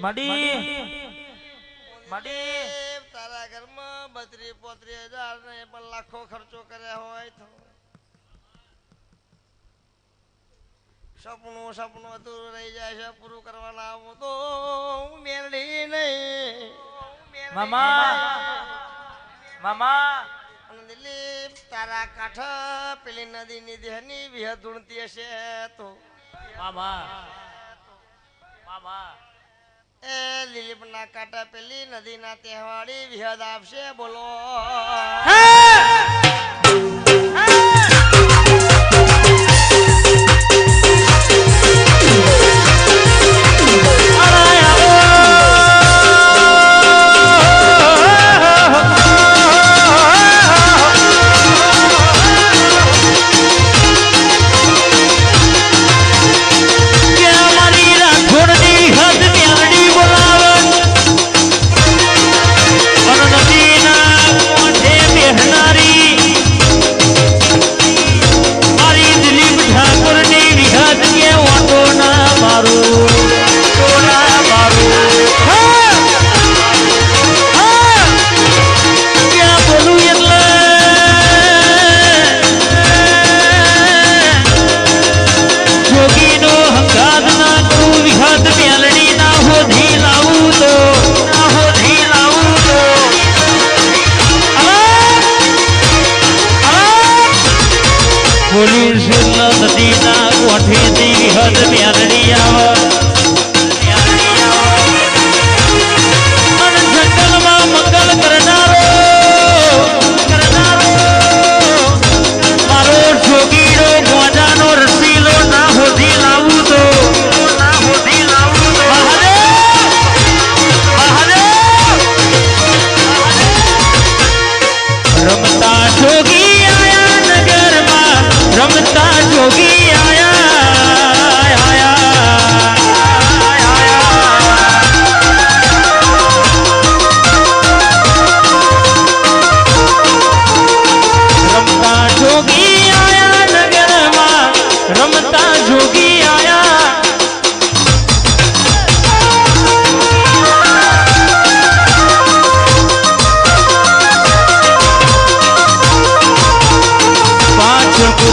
મડી. મડી. તારા ઘરમાં બત્રી પોત્રી હજાર ને પણ લાખો ખર્ચો કર્યા હોય તો. સપનું સપનું અધૂરું રહી જાય છે પૂરું કરવાના આવું તો હું મેળડી નહીં. મામા. મામા. દિલીપ તારા કાંઠા પેલી નદીની દેહની વિહ ધૂણતી હશે તો. મામા. મામા. એ લીલીપના કાંટા પેલી નદીના તહેવાડી વિહદ આપશે બોલો.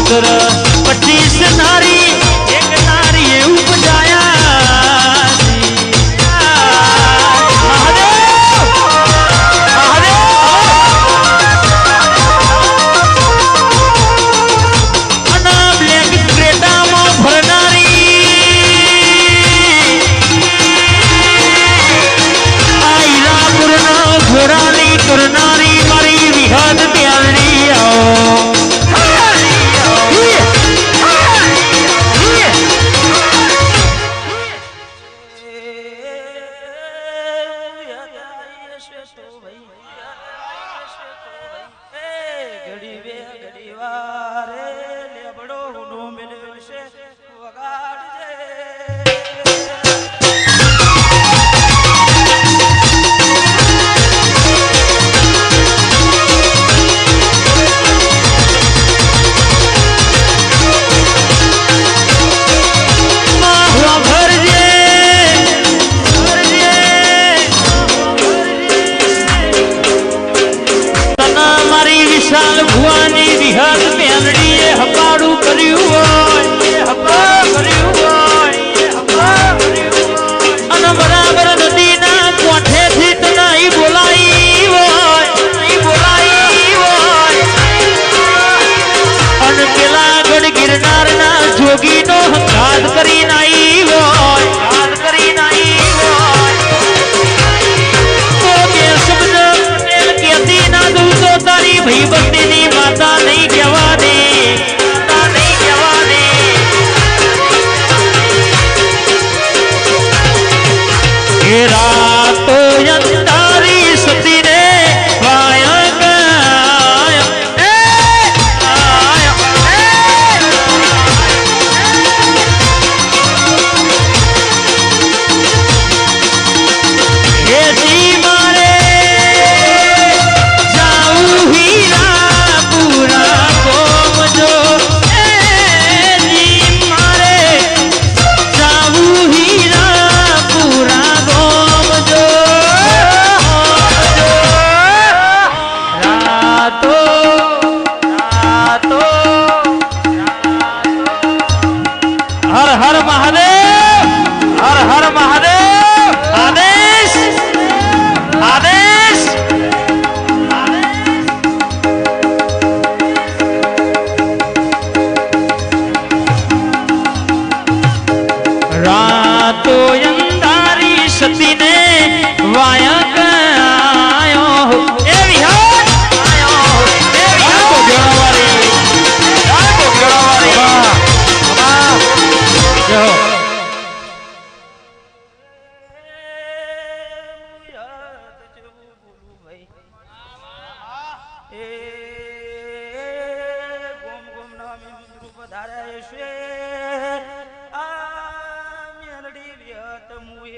ठाकरा पट्टी से नारी જોગીનો હંગાત કરી નાઈ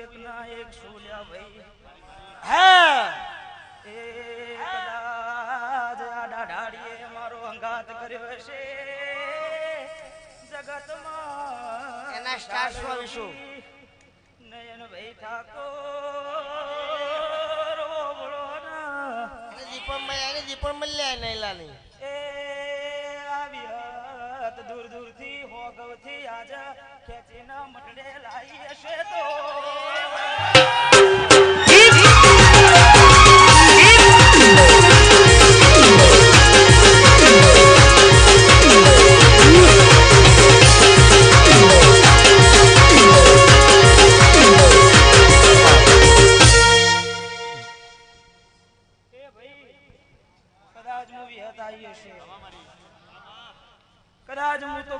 ના એક સોલ્યા ભાઈ હે એ કદાચ આડા ઢાળીએ મારો અંગાત કર્યો હશે જગતમાં એના સ્ટાર સ્વામી નયન ભાઈ ઠાકોર ઓબળો ના દીપમભાઈ આને દીપમ મળ્યા નૈલાની એ આવી હત દૂર દૂરથી હોગવથી આજા ખેંચીને મટડે લાવી હશે તો.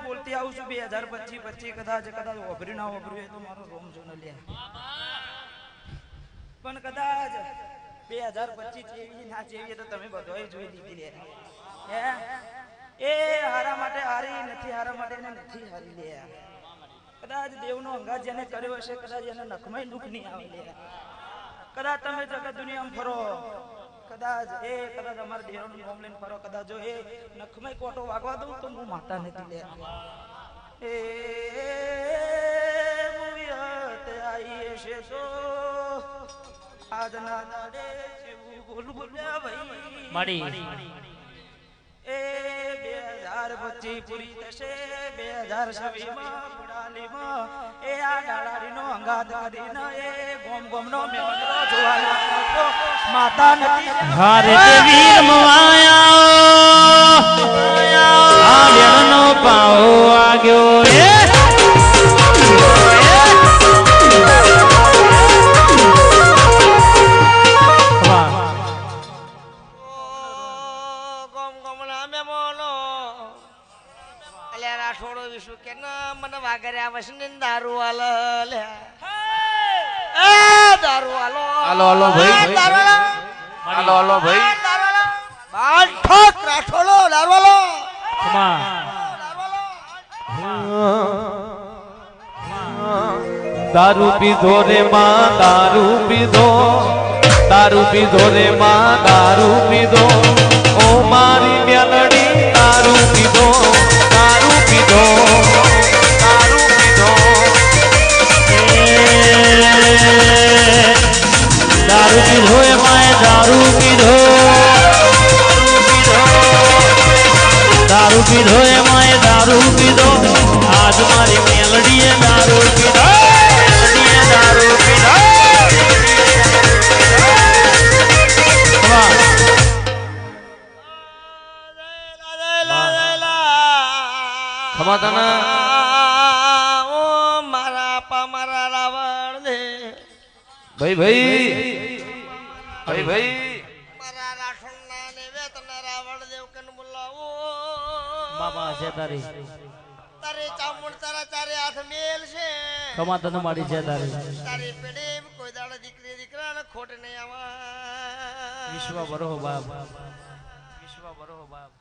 બોલતી આવું છું, બે હજાર પચીસ પચીસ કદાચ કદાચ ઓભરી ના ઓભર્યું તો મારો રોમ જો ન લે. પણ કદાચ બે હજાર પચીસ જેવી ના જેવી તો તમે બધો જોઈ લીધી લે. હે? એ હારા માટે હારી, નથી હારા માટે નથી હારી લે. કદાચ દેવનો અંગાજ જેને કર્યો હશે, કદાચ એને નખમાં દુઃખ નહીં આવે લે. કદાચ તમે જગત દુનિયામાં ફરો. કદાચ એ કદાચ અમારા દેવનું નામ લઈને ફરો કદાચ જો એ નખમાં કોટો વાગવા દઉં તો હું માતા નથી લે. એ મુવિયત આઈએ છે તો આજના દાડે છે બોલ બોલ ભાઈ. એ બે હજાર પચીસ પૂરી થશે. બે હજાર છવ્વીસમાં એ આ ડાળાડીનો અંગાત કરીને એ ગોમ ગોમનો મેમરો જોવા લાગતો માતા નથી હારે તે અલ્યા રાઠોડો વિશુ કે ના મને વાગરે આવે છે ને દારૂ આલ લે. દારૂ આલો. આલો, આલો, ભાઈ. હાલો હાલો ભાઈ. દારૂ ઠોક રાઠોડો દારૂ આલો. દારૂ પીધો રે માં દારૂ પીધો. દારૂ પીધો રે માં દારૂ પીધો. ઓ મારી મેલડી દારૂ પીધો. પીધો દારૂ પીધો દારૂ પીધો એ માએ દારૂ પીધો દારૂ પીધો એ માએ દારૂ પીધો આજ મારી મેલડીએ દારૂ પીધો ખમાતાના ઓ મારા પા મારા રાવણ દે. ભાઈ ભાઈ. ભાઈ ભાઈ. મારા રાઠોડના ને વેતના રાવણ દેવ કન બોલાવો. બાબા છે તારી. તારે ચામુંડ તારા ચારે હાથ મેલ છે. ખમા તને મારી છે તારી. તારી પેઢી કોઈ દાડ દીકરી દીકરા ને ખોટ નહીં આવા વિશ્વ બરો બાપ. વિશ્વ બરો બાપ.